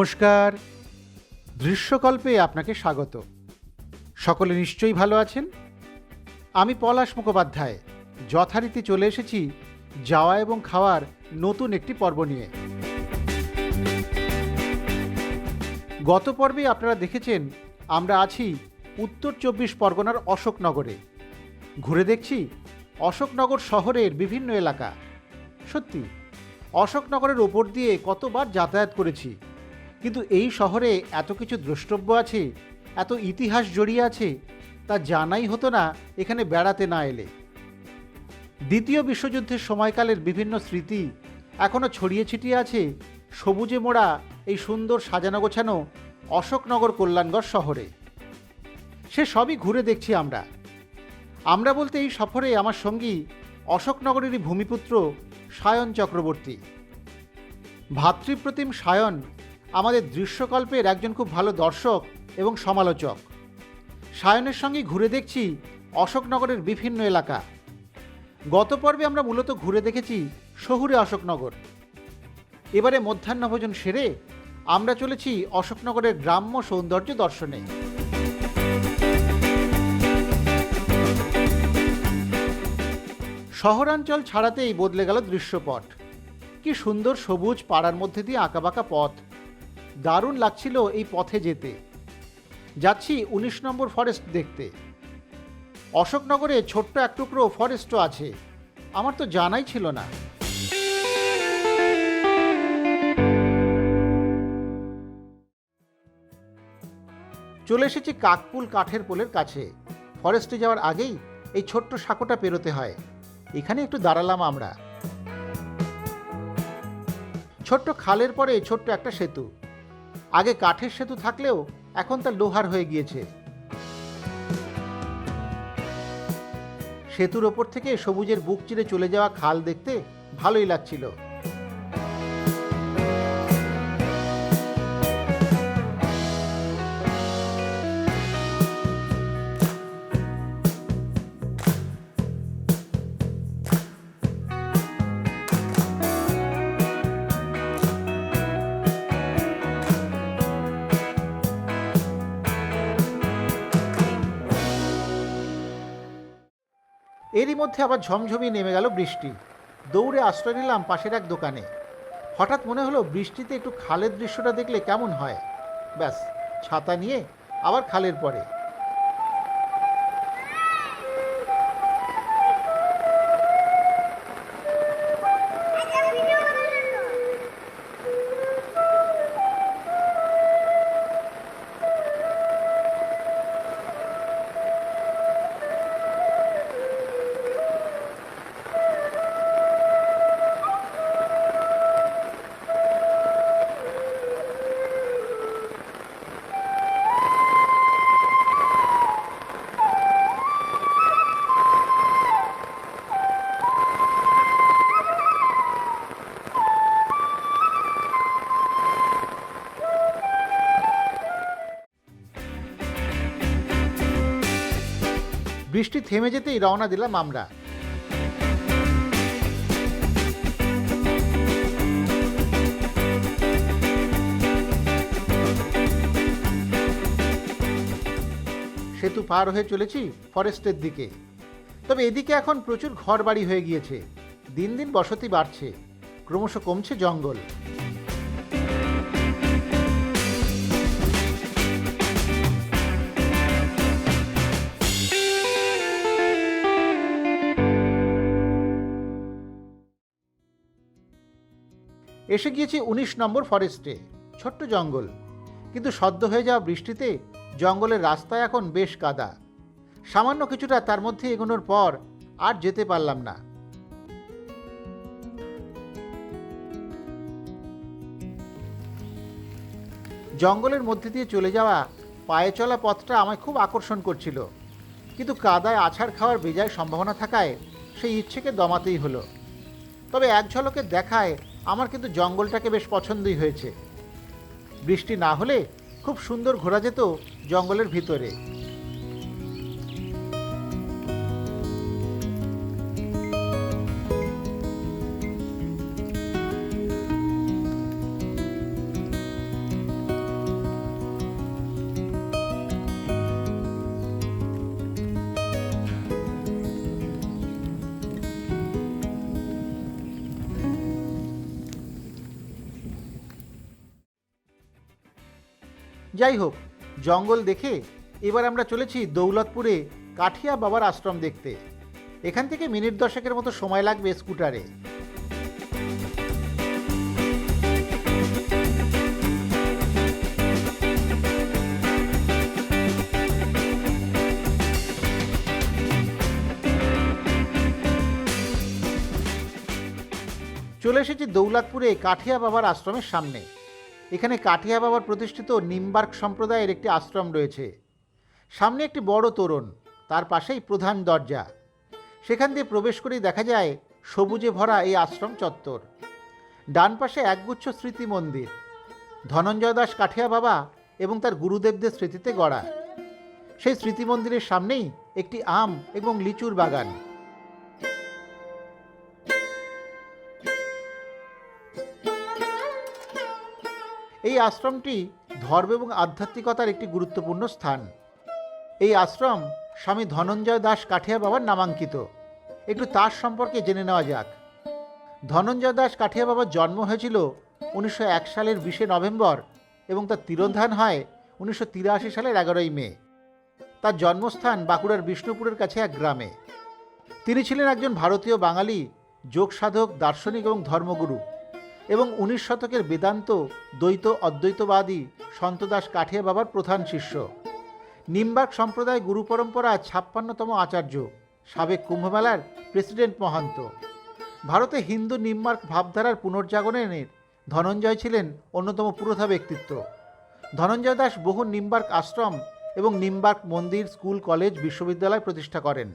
নমস্কার। দৃশ্যকল্পে আপনাকে স্বাগত। সকলে নিশ্চয়ই ভালো আছেন? আমি পলাশ মুখোপাধ্যায়। যথারীতি চলে এসেছি যাওয়া এবং খাওয়ার নতুন একটি পর্ব নিয়ে। গত পর্বে আপনারা দেখেছেন, আমরা আছি উত্তর চব্বিশ পরগনার অশোকনগরে। ঘুরে দেখছি অশোকনগর শহরের বিভিন্ন এলাকা। সত্যি, অশোকনগরের ওপর দিয়ে কতবার যাতায়াত করেছি কিন্তু এই শহরে এত কিছু দ্রষ্টব্য আছে, এত ইতিহাস জড়িয়ে আছে, তা জানাই হতো না এখানে বেড়াতে না এলে। দ্বিতীয় বিশ্বযুদ্ধের সময়কালের বিভিন্ন স্মৃতি এখনও ছড়িয়ে ছিটিয়ে আছে সবুজে মোড়া এই সুন্দর সাজানো গোছানো অশোকনগর কল্যাণগড় শহরে। সে সবই ঘুরে দেখছি আমরা। আমরা বলতে এই সফরে আমার সঙ্গী অশোকনগরেরই ভূমিপুত্র সায়ন চক্রবর্তী। ভাতৃপ্রতিম সায়ন আমাদের দৃশ্যকল্পের একজন খুব ভালো দর্শক এবং সমালোচক। সায়নের সঙ্গে ঘুরে দেখছি অশোকনগরের বিভিন্ন এলাকা। গত পর্বে আমরা মূলত ঘুরে দেখেছি শহুরে অশোকনগর। এবারে মধ্যাহ্নভোজন সেরে আমরা চলেছি অশোকনগরের গ্রাম্য সৌন্দর্য দর্শনে। শহরাঞ্চল ছাড়াতেই বদলে গেল দৃশ্যপট। কি সুন্দর সবুজ পাড়ার মধ্যে দিয়ে আঁকাবাঁকা পথ। দারুণ লাগছিল এই পথে যেতে। যাচ্ছি উনিশ নম্বর ফরেস্ট দেখতে। অশোকনগরে ছোট্ট এক টুকরো ফরেস্টও আছে। আমার তো জানাই ছিল না। চলে এসেছি কাকপুল কাঠের পোলের কাছে। ফরেস্টে যাওয়ার আগেই এই ছোট্ট সাঁকোটা পেরোতে হয়। এখানে একটু দাঁড়ালাম আমরা। ছোট্ট খালের পরে ছোট্ট একটা সেতু। আগে কাঠের সেতু থাকলেও এখন তা লোহার হয়ে গিয়েছে। সেতুর ওপর থেকে সবুজের বুক চিরে চলে যাওয়া খাল দেখতে ভালোই লাগছিল। এরই মধ্যে আবার ঝমঝমিয়ে নেমে গেল বৃষ্টি। দৌড়ে আশ্রয় নিলাম পাশের এক দোকানে। হঠাৎ মনে হলো বৃষ্টিতে একটু খালের দৃশ্যটা দেখলে কেমন হয়। ব্যাস, ছাতা নিয়ে আবার খালের পরে। বৃষ্টি থেমে যেতেই রওনা দিলাম আমরা। সেতু পার হয়ে চলেছি ফরেস্টের দিকে। তবে এদিকে এখন প্রচুর ঘর বাড়ি হয়ে গিয়েছে। দিন দিন বসতি বাড়ছে। ক্রমশ কমছে জঙ্গল। এসে গিয়েছি উনিশ নম্বর ফরেস্টে ছোট্ট জঙ্গল। কিন্তু সদ্য হয়ে যাওয়া বৃষ্টিতে জঙ্গলের রাস্তায় এখন বেশ কাদা। সামান্য কিছুটা তার মধ্যে এগোনোর পর আর যেতে পারলাম না। জঙ্গলের মধ্যে দিয়ে চলে যাওয়া পায়ে চলা পথটা আমায় খুব আকর্ষণ করছিল। কিন্তু কাদায় আছাড় খাওয়ার বেজায় সম্ভাবনা থাকায় সেই ইচ্ছেকে দমাতেই হলো। তবে এক ঝলকে দেখায় আমার কিন্তু জঙ্গলটাকে বেশ পছন্দই হয়েছে। বৃষ্টি না হলে খুব সুন্দর ঘোরা যেত জঙ্গলের ভিতরে। যাই হোক জঙ্গল দেখে এবার আমরা চলেছি দৌলতপুরে কাঠিয়া বাবার আশ্রম দেখতে। এখান থেকে মিনিট দশেকের মতো সময় লাগবে স্কুটারে। চলে এসেছি দৌলতপুরে কাঠিয়া বাবার আশ্রমের সামনে। এখানে কাঠিয়া বাবার প্রতিষ্ঠিত নিম্বার্ক সম্প্রদায়ের একটি আশ্রম রয়েছে। সামনে একটি বড় তোরণ, তার পাশেই প্রধান দরজা। সেখান দিয়ে প্রবেশ করেই দেখা যায়, সবুজে ভরা এই আশ্রম চত্বর। ডান পাশে একগুচ্ছ স্মৃতি মন্দির। ধনঞ্জয় দাস কাঠিয়া বাবা এবং তার গুরুদেবদের স্মৃতিতে গড়া। সেই স্মৃতি মন্দিরের সামনেই একটি আম এবং লিচুর বাগান। এই আশ্রমটি ধর্ম এবং আধ্যাত্মিকতার একটি গুরুত্বপূর্ণ স্থান। এই আশ্রম স্বামী ধনঞ্জয় দাস কাঠিয়া বাবার নামাঙ্কিত। একটু তার সম্পর্কে জেনে নেওয়া যাক। ধনঞ্জয় দাস কাঠিয়া বাবার জন্ম হয়েছিল উনিশশো এক সালের বিশে নভেম্বর এবং তার তিরোধান হয় উনিশশো তিরাশি সালের এগারোই মে। তার জন্মস্থান বাঁকুড়ার বিষ্ণুপুরের কাছে এক গ্রামে। তিনি ছিলেন একজন ভারতীয় বাঙালি যোগ সাধক দার্শনিক এবং ধর্মগুরু। এবং উনিশ শতকের বেদান্ত, দ্বৈত, অদ্বৈতবাদী সন্তদাস কাঠিয়া বাবার প্রধান শিষ্য। নিম্বার্ক সম্প্রদায় গুরু পরম্পরা ছাপ্পান্নতম আচার্য, সাবেক কুম্ভমেলার প্রেসিডেন্ট মহান্ত। ভারতে হিন্দু নিম্বার্ক ভাবধারার পুনর্জাগরণের ধনঞ্জয় ছিলেন অন্যতম পুরোধা ব্যক্তিত্ব। ধনঞ্জয় দাস বহু নিম্বার্ক আশ্রম এবং নিম্বার্ক মন্দির, স্কুল, কলেজ, বিশ্ববিদ্যালয় প্রতিষ্ঠা করেন।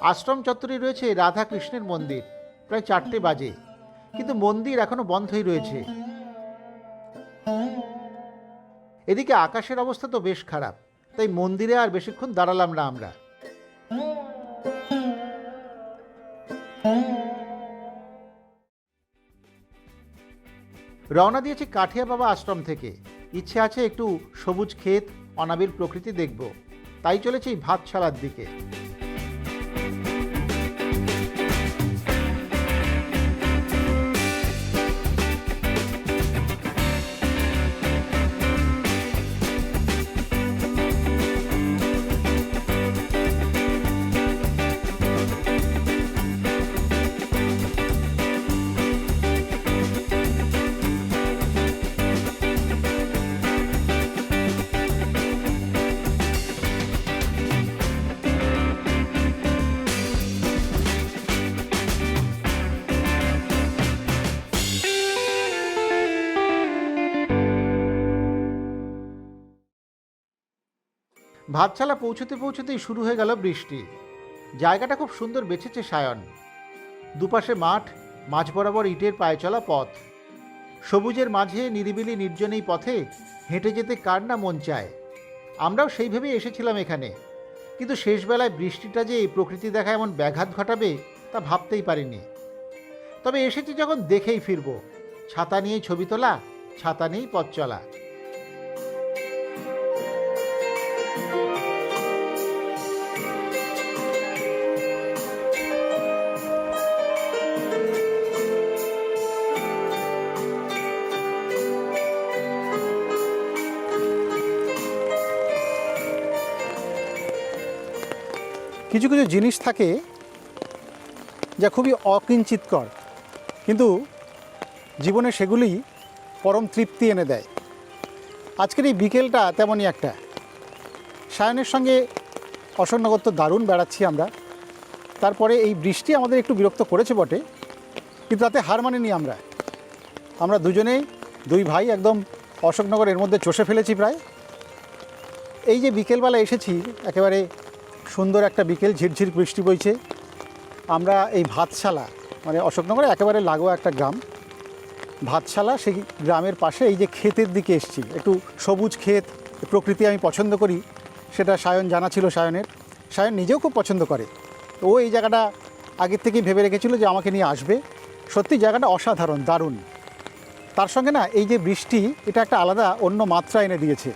আশ্রম চত্বরে রয়েছে রাধা কৃষ্ণের মন্দির, প্রায় চারটে বাজে। কিন্তু মন্দির এখনও বন্ধই রয়েছে। এদিকে আকাশের অবস্থা তো বেশ খারাপ, তাই মন্দিরে আর বেশিক্ষণ দাঁড়ালাম না আমরা। রওনা দিয়েছি কাঠিয়া বাবা আশ্রম থেকে। ইচ্ছে আছে একটু সবুজ ক্ষেত অনাবির প্রকৃতি দেখব। তাই চলেছি ভাতশালার দিকে। ভাতশালা পৌঁছতে পৌঁছতেই শুরু হয়ে গেল বৃষ্টি। জায়গাটা খুব সুন্দর বেছেছে সায়ন। দুপাশে মাঠ, মাঝ বরাবর ইটের পায়ে চলা পথ। সবুজের মাঝে নিরিবিলি নির্জন এই পথে হেঁটে যেতে কার না মন চায়? আমরাও সেইভাবেই এসেছিলাম এখানে। কিন্তু শেষবেলায় বৃষ্টিটা যে এই প্রকৃতি দেখা এমন ব্যাঘাত ঘটাবে তা ভাবতেই পারিনি। তবে এসেছি যখন দেখেই ফিরবো। ছাতা নিয়েই ছবি তোলা, ছাতা নিয়েই পথ চলা। কিছু কিছু জিনিস থাকে যা খুবই অকিঞ্চিতকর, কিন্তু জীবনে সেগুলি পরম তৃপ্তি এনে দেয়। আজকের এই বিকেলটা তেমনই একটা। সায়নের সঙ্গে অসন্নগত দারুণ বেড়াচ্ছি আমরা। তারপরে এই বৃষ্টি আমাদের একটু বিরক্ত করেছে বটে, কিন্তু তাতে হার মানিনি আমরা। আমরা দুজনেই দুই ভাই একদম অশোকনগর এর মধ্যে চষে ফেলেছি প্রায়। এই যে বিকেলবেলা এসেছি, একেবারে সুন্দর একটা বিকেল, ঝিরঝির বৃষ্টি বইছে। আমরা এই ভাতশালা মানে অশোকনগরে একেবারে লাগোয়া একটা গ্রাম। ভাতশালা সেই গ্রামের পাশে এই যে ক্ষেতের দিকে এসছি। একটু সবুজ ক্ষেত, প্রকৃতি আমি পছন্দ করি, সেটা সায়ন জানা ছিল সায়নের। সায়ন নিজেও খুব পছন্দ করে। ও এই জায়গাটা আগের থেকেই ভেবে রেখেছিল যে আমাকে নিয়ে আসবে। সত্যি জায়গাটা অসাধারণ, দারুণ। তার সঙ্গে না, এই যে বৃষ্টি, এটা একটা আলাদা, অন্য মাত্রা এনে দিয়েছে।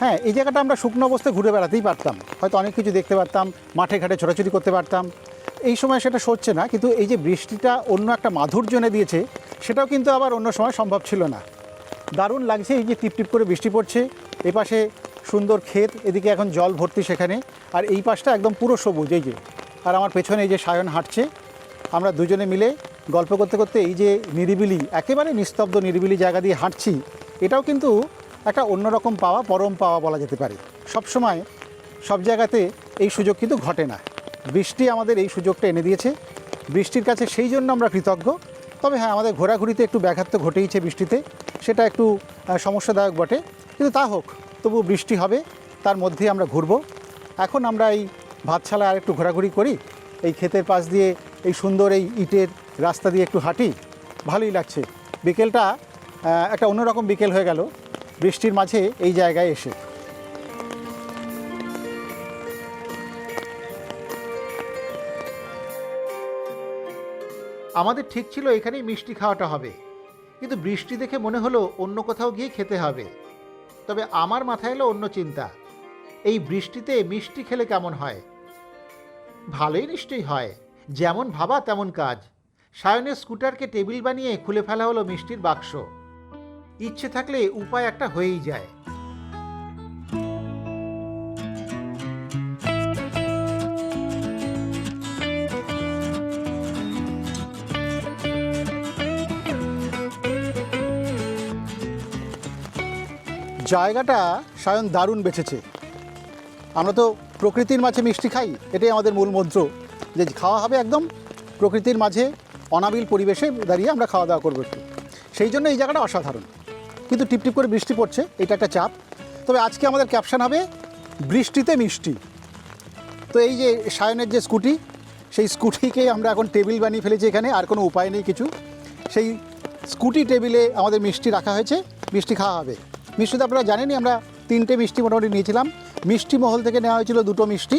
হ্যাঁ এই জায়গাটা আমরা শুকনো অবস্থায় ঘুরে বেড়াতেই পারতাম। হয়তো অনেক কিছু দেখতে পারতাম, মাঠে ঘাটে ছোটাছুটি করতে পারতাম। এই সময় সেটা সরছে না, কিন্তু এই যে বৃষ্টিটা অন্য একটা মাধুর্য এনে দিয়েছে, সেটাও কিন্তু আবার অন্য সময় সম্ভব ছিল না। দারুণ লাগছে এই যে টিপ টিপ করে বৃষ্টি পড়ছে। এপাশে সুন্দর ক্ষেত, এদিকে এখন জল ভর্তি সেখানে। আর এই পাশটা একদম পুরো সবুজ, এই যে। আর আমার পেছনে এই যে সায়ন হাঁটছে। আমরা দুজনে মিলে গল্প করতে করতে এই যে নিরিবিলি, একেবারে নিস্তব্ধ নিরিবিলি জায়গা দিয়ে হাঁটছি, এটাও কিন্তু একটা অন্যরকম পাওয়া, পরম পাওয়া বলা যেতে পারে। সব সময় সব জায়গাতে এই সুযোগ কিন্তু ঘটে না। বৃষ্টি আমাদের এই সুযোগটা এনে দিয়েছে। বৃষ্টির কাছে সেই জন্য আমরা কৃতজ্ঞ। তবে হ্যাঁ আমাদের ঘোরাঘুরিতে একটু ব্যাঘাত তো ঘটেইছে বৃষ্টিতে। সেটা একটু সমস্যাদায়ক বটে। কিন্তু তা হোক, তবু বৃষ্টি হবে, তার মধ্যেই আমরা ঘুরবো। এখন আমরা এই ভাতশালায় আর একটু ঘোরাঘুরি করি। এই ক্ষেতের পাশ দিয়ে এই সুন্দর এই ইটের রাস্তা দিয়ে একটু হাঁটি। ভালোই লাগছে। বিকেলটা একটা অন্যরকম বিকেল হয়ে গেল। বৃষ্টির মাঝে এই জায়গায় এসে। আমাদের ঠিক ছিল এখানেই মিষ্টি খাওয়াটা হবে। কিন্তু বৃষ্টি দেখে মনে হলো অন্য কোথাও গিয়ে খেতে হবে। তবে আমার মাথায় এলো অন্য চিন্তা। এই বৃষ্টিতে মিষ্টি খেলে কেমন হয়? ভালোই নিশ্চয়ই হয়। যেমন ভাবা তেমন কাজ। সায়নের স্কুটারকে টেবিল বানিয়ে খুলে ফেলা হলো মিষ্টির বাক্স। ইচ্ছে থাকলে উপায় একটা হয়েই যায়। জায়গাটা সায়ন দারুণ বেঁচেছে আমরা তো প্রকৃতির মাঝে মিষ্টি খাই, এটাই আমাদের মূল মন্ত্র। যে খাওয়া হবে একদম প্রকৃতির মাঝে অনাবিল পরিবেশে দাঁড়িয়ে আমরা খাওয়া দাওয়া করব একটু। সেই জন্য এই জায়গাটা অসাধারণ। কিন্তু টিপটিপ করে বৃষ্টি পড়ছে, এটা একটা চাপ। তবে আজকে আমাদের ক্যাপশন হবে, বৃষ্টিতে মিষ্টি। তো এই যে সায়নের যে স্কুটি, সেই স্কুটিকেই আমরা এখন টেবিল বানিয়ে ফেলেছি এখানে, আর কোনো উপায় নেই কিছু। সেই স্কুটি টেবিলে আমাদের মিষ্টি রাখা হয়েছে, মিষ্টি খাওয়া হবে। মিষ্টি তো আপনারা জানেনই, আমরা তিনটে মিষ্টি মোটামুটি নিয়েছিলাম। মিষ্টি মহল থেকে নেওয়া হয়েছিল দুটো মিষ্টি,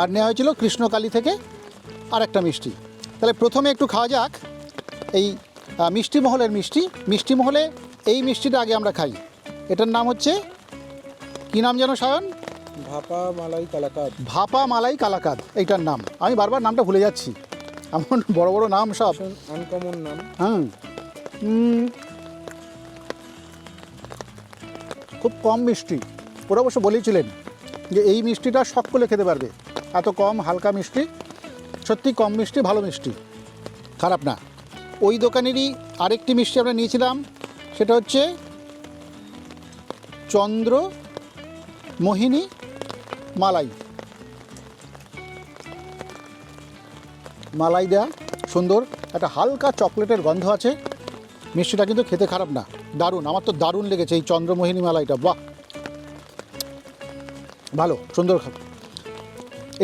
আর নেওয়া হয়েছিল কৃষ্ণকালী থেকে আর একটা মিষ্টি। তাহলে প্রথমে একটু খাওয়া যাক, এই মিষ্টি মহলের মিষ্টি। মিষ্টি মহলে এই মিষ্টিটা আগে আমরা খাই। এটার নাম হচ্ছে কী নাম যেন সায়ন? ভাপা মালাই কালাকাদ। ভাপা মালাই কালাকাদ এইটার নাম। আমি বারবার নামটা ভুলে যাচ্ছি। এমন বড় বড় নাম সব। আনকমন নাম। হুম। উম, খুব কম মিষ্টি। ওরা অবশ্য বলেছিলেন যে এই মিষ্টিটা সকলে খেতে পারবে। এত কম হালকা মিষ্টি সত্যি কম মিষ্টি ভালো মিষ্টি। খারাপ না। ওই দোকানেরই আরেকটি মিষ্টি আমরা নিয়েছিলাম সেটা হচ্ছে চন্দ্র, মোহিনী, মালাই। মালাই দেয়া সুন্দর, একটা হালকা চকলেটের গন্ধ আছে। মিষ্টিটা কিন্তু খেতে খারাপ না, দারুণ, আমার তো দারুণ লেগেছে এই চন্দ্রমোহিনী মালাইটা, বাহ। ভালো, সুন্দর খা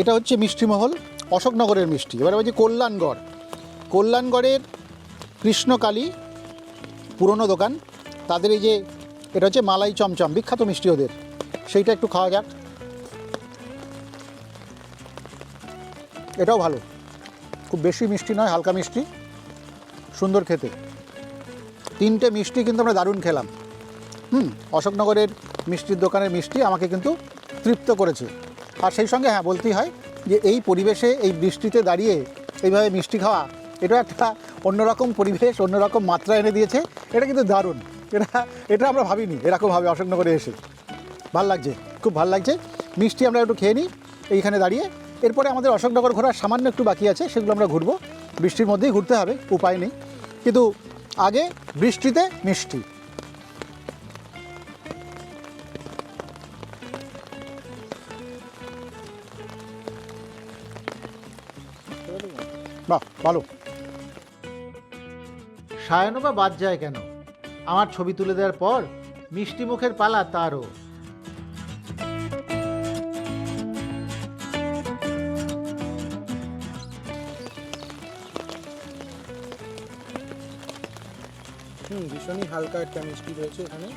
এটা হচ্ছে মিষ্টিমহল, অশোকনগরের মিষ্টি, এবার বলছি কল্যাণগড়। কল্যাণগড়ের কৃষ্ণকালী পুরনো দোকান। তাদের এই যে, এটা হচ্ছে মালাই চমচম, বিখ্যাত মিষ্টি ওদের। সেইটা একটু খাওয়া যাক। এটাও ভালো। খুব বেশি মিষ্টি নয়, হালকা মিষ্টি। সুন্দর খেতে। তিনটে মিষ্টি কিন্তু আমরা দারুণ খেলাম। হুম, অশোকনগরের মিষ্টির দোকানের মিষ্টি আমাকে কিন্তু তৃপ্ত করেছে। আর সেই সঙ্গে হ্যাঁ বলতেই হয় যে এই পরিবেশে, এই বৃষ্টিতে দাঁড়িয়ে এইভাবে মিষ্টি খাওয়া, এটা একটা অন্যরকম পরিবেশ, অন্যরকম মাত্রা এনে দিয়েছে। এটা কিন্তু দারুণ। এটা এটা আমরা ভাবিনি, এরকম ভাবে অশোকনগরে এসে। ভালো লাগছে, খুব ভালো লাগছে। মিষ্টি আমরা একটু খেয়ে নিই, এইখানে দাঁড়িয়ে। এরপরে আমাদের অশোকনগর ঘোরার সামান্য একটু বাকি আছে, সেগুলো আমরা ঘুরবো। বৃষ্টির মধ্যেই ঘুরতে হবে, উপায় নেই। কিন্তু আগে বৃষ্টিতে মিষ্টি। বাহ, ভালো। সায়নও বা বাদ যায় কেন? আমার ছবি তুলে দেওয়ার পর মিষ্টি মুখের পালা তারও। হুম, ভীষণই হালকা একটা মিষ্টি রয়েছে এখানে।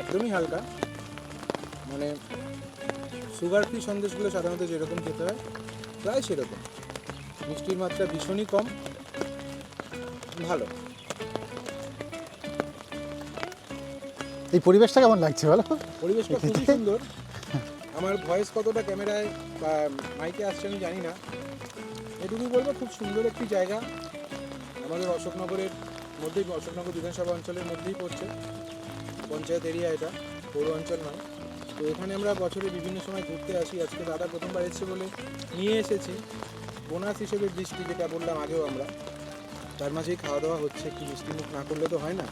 একদমই হালকা। মানে সুগার ফ্রি সন্দেশগুলো সাধারণত যেরকম খেতে হয়, প্রায় সেরকম। মিষ্টির মাত্রা ভীষণই কম। ভালো। এই পরিবেশটা কেমন লাগছে বলো? পরিবেশটা খুবই সুন্দর। আমার ভয়েস কতটা ক্যামেরায় বা মাইকে আসছে আমি জানি না। এটুকুই বলব খুব সুন্দর একটি জায়গা। আমাদের অশোকনগরের মধ্যেই অশোকনগর বিধানসভা অঞ্চলের মধ্যেই পড়ছে। পঞ্চায়েত এরিয়া এটা পৌর অঞ্চল নয়। তো এখানে আমরা বছরে বিভিন্ন সময় ঘুরতে আসি। আজকে দাদা প্রথমবার এসেছে বলে নিয়ে এসেছি। বোনাস হিসেবে বৃষ্টি যেটা বললাম আগেও আমরা। তার মাঝেই খাওয়া দাওয়া হচ্ছে একটু মিষ্টি মুখ না করলে তো হয় না।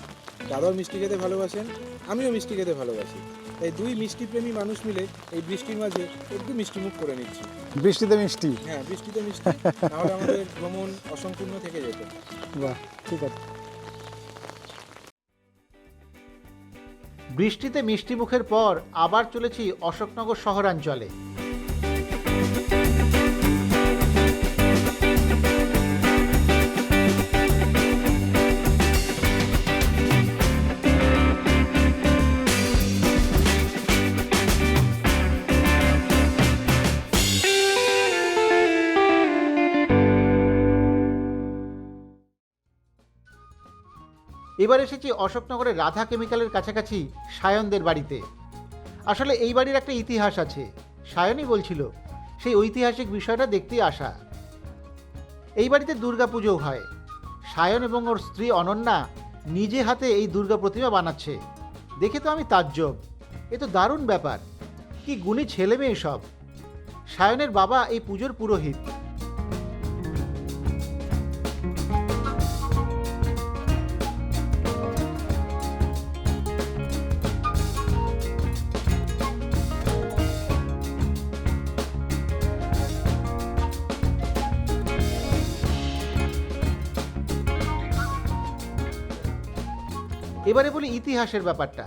দাদাও মিষ্টি খেতে ভালোবাসেন আমিও মিষ্টি খেতে ভালোবাসি। তাই দুই মিষ্টি প্রেমী মানুষ মিলে এই বৃষ্টির মাঝে একটু মিষ্টি মুখ করে নিচ্ছি। বৃষ্টিতে মিষ্টি? হ্যাঁ বৃষ্টিতে মিষ্টি তাহলে আমাদের ভ্রমণ অসম্পূর্ণ থেকে যেত। বাহ ঠিক আছে। বৃষ্টিতে মিষ্টি মুখের পর আবার চলেছি অশোকনগর শহরাঞ্চলে। এবার এসেছি অশোকনগরের রাধা কেমিক্যালের কাছাকাছি সায়নদের বাড়িতে। আসলে এই বাড়ির একটা ইতিহাস আছে। সায়নই বলছিল, সেই ঐতিহাসিক বিষয়টা দেখতেই আসা। এই বাড়িতে দুর্গাপুজো হয়। সায়ন এবং ওর স্ত্রী অনন্যা নিজে হাতে এই দুর্গা প্রতিমা বানাচ্ছে। দেখে তো আমি তাজ্জব। এ তো দারুণ ব্যাপার। কি গুণী ছেলে মেয়ে সব। সায়নের বাবা এই পুজোর পুরোহিত। ইতিহাসের ব্যাপারটা।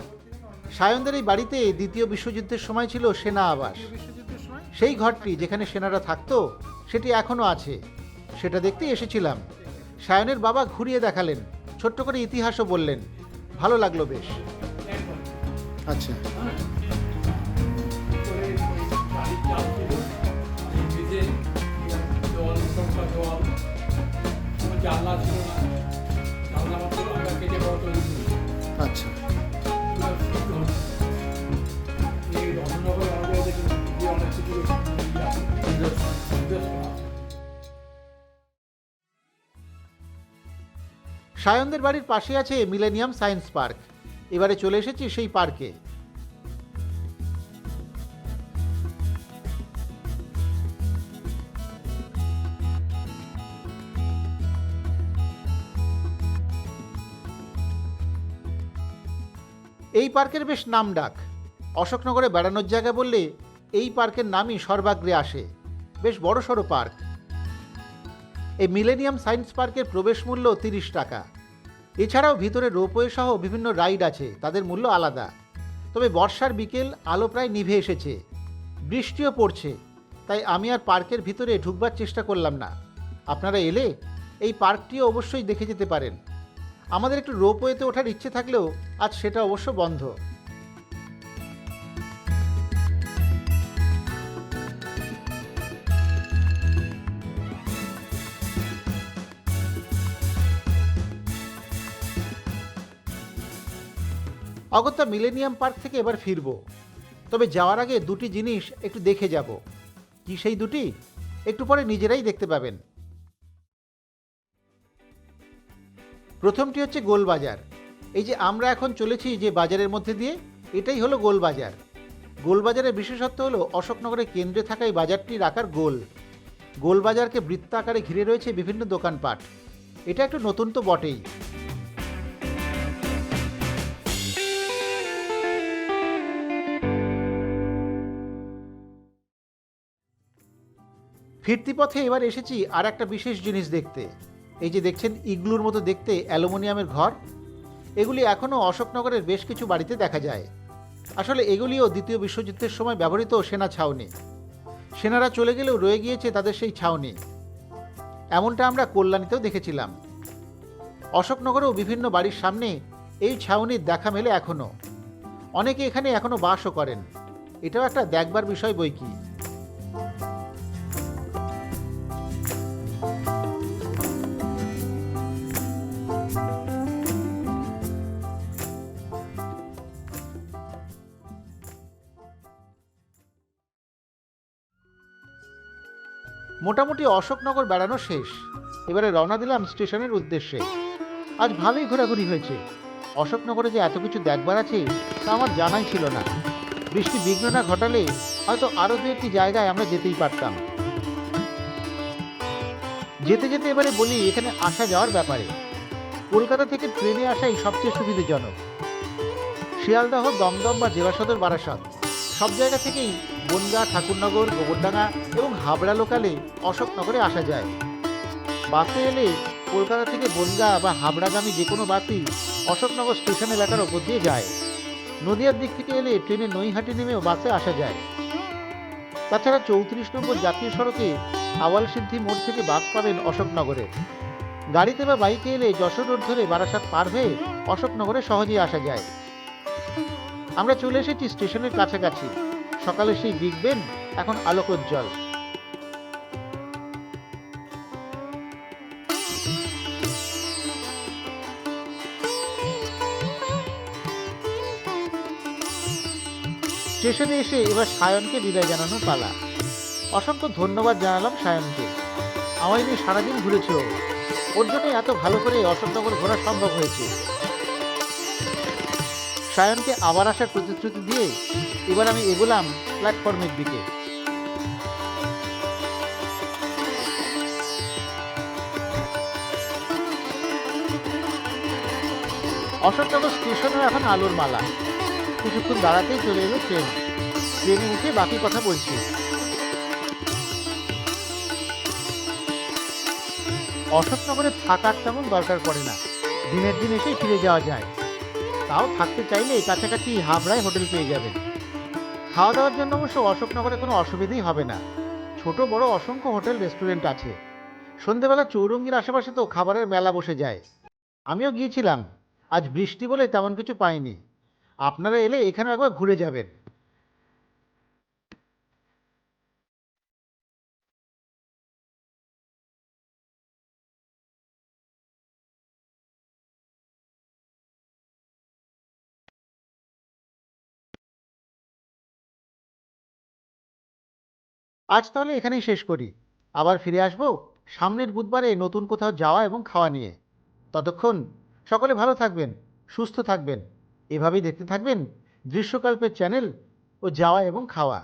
সায়নদের এই বাড়িতে দ্বিতীয় বিশ্বযুদ্ধের সময় ছিল সেনা আবাস। সেই ঘরটি যেখানে সেনারা থাকতো সেটি এখনও আছে। সেটা দেখতেই এসেছিলাম। সায়নের বাবা ঘুরিয়ে দেখালেন ছোট্ট করে ইতিহাসও বললেন। ভালো লাগল বেশ। আচ্ছা। আচ্ছা। সায়নদের বাড়ির পাশে আছে মিলেনিয়াম সায়েন্স পার্ক। এবারে চলে এসেছি সেই পার্কে। এই পার্কের বেশ নাম ডাক অশোকনগরে বেড়ানোর জায়গা বললে এই পার্কের নামই সর্বাগ্রে আসে। বেশ বড় সড়ো পার্ক। এই মিলেনিয়াম সায়েন্স পার্কের প্রবেশ মূল্য তিরিশ টাকা। এছাড়াও ভিতরে রোপওয়ে সহ বিভিন্ন রাইড আছে, তাদের মূল্য আলাদা। তবে বর্ষার বিকেল আলো প্রায় নিভে এসেছে। বৃষ্টিও পড়ছে, তাই আমি আর পার্কের ভিতরে ঢুকবার চেষ্টা করলাম না। আপনারা এলে এই পার্কটিও অবশ্যই দেখে যেতে পারেন। আমাদের একটু রোপওয়েতে ওঠার ইচ্ছে থাকলেও আজ সেটা অবশ্য বন্ধ। অগত্যা মিলেনিয়াম পার্ক থেকে এবার ফিরব। তবে যাওয়ার আগে দুটি জিনিস একটু দেখে যাব। কি সেই দুটি? একটু পরে নিজেরাই দেখতে পাবেন। প্রথমটি হচ্ছে গোলবাজার এই যে আমরা এখন চলেছি যে বাজারের মধ্যে দিয়ে, এটাই হলো গোলবাজার গোলবাজারের বিশেষত্ব হলো অশোকনগরের কেন্দ্রে থাকা এই বাজারটির আকার গোল। গোলবাজারকে বৃত্তাকারে ঘিরে রয়েছে বিভিন্ন দোকানপাট। এটা একটু নতুন তো বটেই। ফিরতি পথে এবার এসেছি আর একটা বিশেষ জিনিস দেখতে। এই যে দেখছেন, ইগলুর মতো দেখতে অ্যালুমিনিয়ামের ঘর। এগুলি এখনও অশোকনগরের বেশ কিছু বাড়িতে দেখা যায়। আসলে এগুলিও দ্বিতীয় বিশ্বযুদ্ধের সময় ব্যবহৃত সেনা ছাউনি। সেনারা চলে গেলেও রয়ে গিয়েছে তাদের সেই ছাউনি। এমনটা আমরা কল্যাণীতেও দেখেছিলাম। অশোকনগরেও বিভিন্ন বাড়ির সামনে এই ছাউনির দেখা মেলে এখনও অনেকে এখানে এখনও বাসও করেন। এটাও একটা দেখবার বিষয় বই মোটামুটি অশোকনগর বেড়ানো শেষ। এবারে রওনা দিলাম স্টেশনের উদ্দেশ্যে। আজ ভালোই ঘোরাঘুরি হয়েছে। অশোকনগরে যে এত কিছু দেখবার আছে, তা আমার জানাই ছিল না। বৃষ্টি বিঘ্ন না ঘটালে হয়তো আরও দু একটি জায়গায় আমরা যেতেই পারতাম। যেতে যেতে এবারে বলি, এখানে আসা যাওয়ার ব্যাপারে। কলকাতা থেকে ট্রেনে আসাই সবচেয়ে সুবিধাজনক। শিয়ালদহ, দমদম বা জেলা সদর বারাসাত, সব জায়গা থেকেই বনগা, ঠাকুরনগর, গোবরডাঙ্গা এবং হাবড়া লোকালে অশোকনগরে আসা যায়। বাসে এলে কলকাতা থেকে বনগা বা হাবড়াগামী যে কোনো বাসই অশোকনগর স্টেশন এলাকার ওপর দিয়ে যায়। নদিয়ার দিক থেকে এলে ট্রেনে নৈহাটি নেমেও বাসে আসা যায়। তাছাড়া চৌত্রিশ নম্বর জাতীয় সড়কে আওয়াল সিদ্ধি মোড় থেকে বাস পাবেন অশোকনগরে। গাড়িতে বা বাইকে এলে যশোর রোড ধরে বারাসাত পার হয়ে অশোকনগরে সহজেই আসা যায়। আমরা চলে এসেছি স্টেশনের কাছাকাছি। সকালে সেই বিগ বেন এখন আলোকোজ্জ্বল স্টেশনে এসে এবার সায়নকে বিদায় জানানোর পালা। অসংখ্য ধন্যবাদ জানালাম সায়নকে। আমায় নিয়ে সারাদিন ঘুরেছে। ও ওর জন্যই এত ভালো করে অশোকনগর ঘোরা সম্ভব হয়েছে। সায়নকে আবার আসার প্রতিশ্রুতি দিয়ে এবার আমি এগোলাম প্ল্যাটফর্মের দিকে। অশোকনগর স্টেশনও এখন আলোর মালা। কিছুক্ষণ দাঁড়াতেই চলে এলো ট্রেন। ট্রেনে উঠে বাকি কথা বলছি। অশোকনগরে থাকার তেমন দরকার পড়ে না। দিনের দিন এসেই ফিরে যাওয়া যায়। তাও থাকতে চাইলে কাছাকাছি হাবড়ায় হোটেল পেয়ে যাবেন। খাওয়া দাওয়ার জন্য অবশ্য অশোকনগরে কোনো অসুবিধেই হবে না। ছোট, বড়, অসংখ্য হোটেল, রেস্টুরেন্ট আছে। সন্ধেবেলা চৌরঙ্গির আশেপাশে তো খাবারের মেলা বসে যায়। আমিও গিয়েছিলাম। আজ বৃষ্টি বলে তেমন কিছু পাইনি। আপনারা এলে এখানে একবার ঘুরে যাবেন। আজ তাহলে এখানেই শেষ করি। আবার ফিরে আসব সামনের বুধবারে নতুন কোথাও যাওয়া এবং খাওয়া নিয়ে। ততক্ষণ সকলে ভালো থাকবেন, সুস্থ থাকবেন। এভাবেই দেখতে থাকবেন দৃশ্যকল্পের চ্যানেল ও যাওয়া এবং খাওয়া।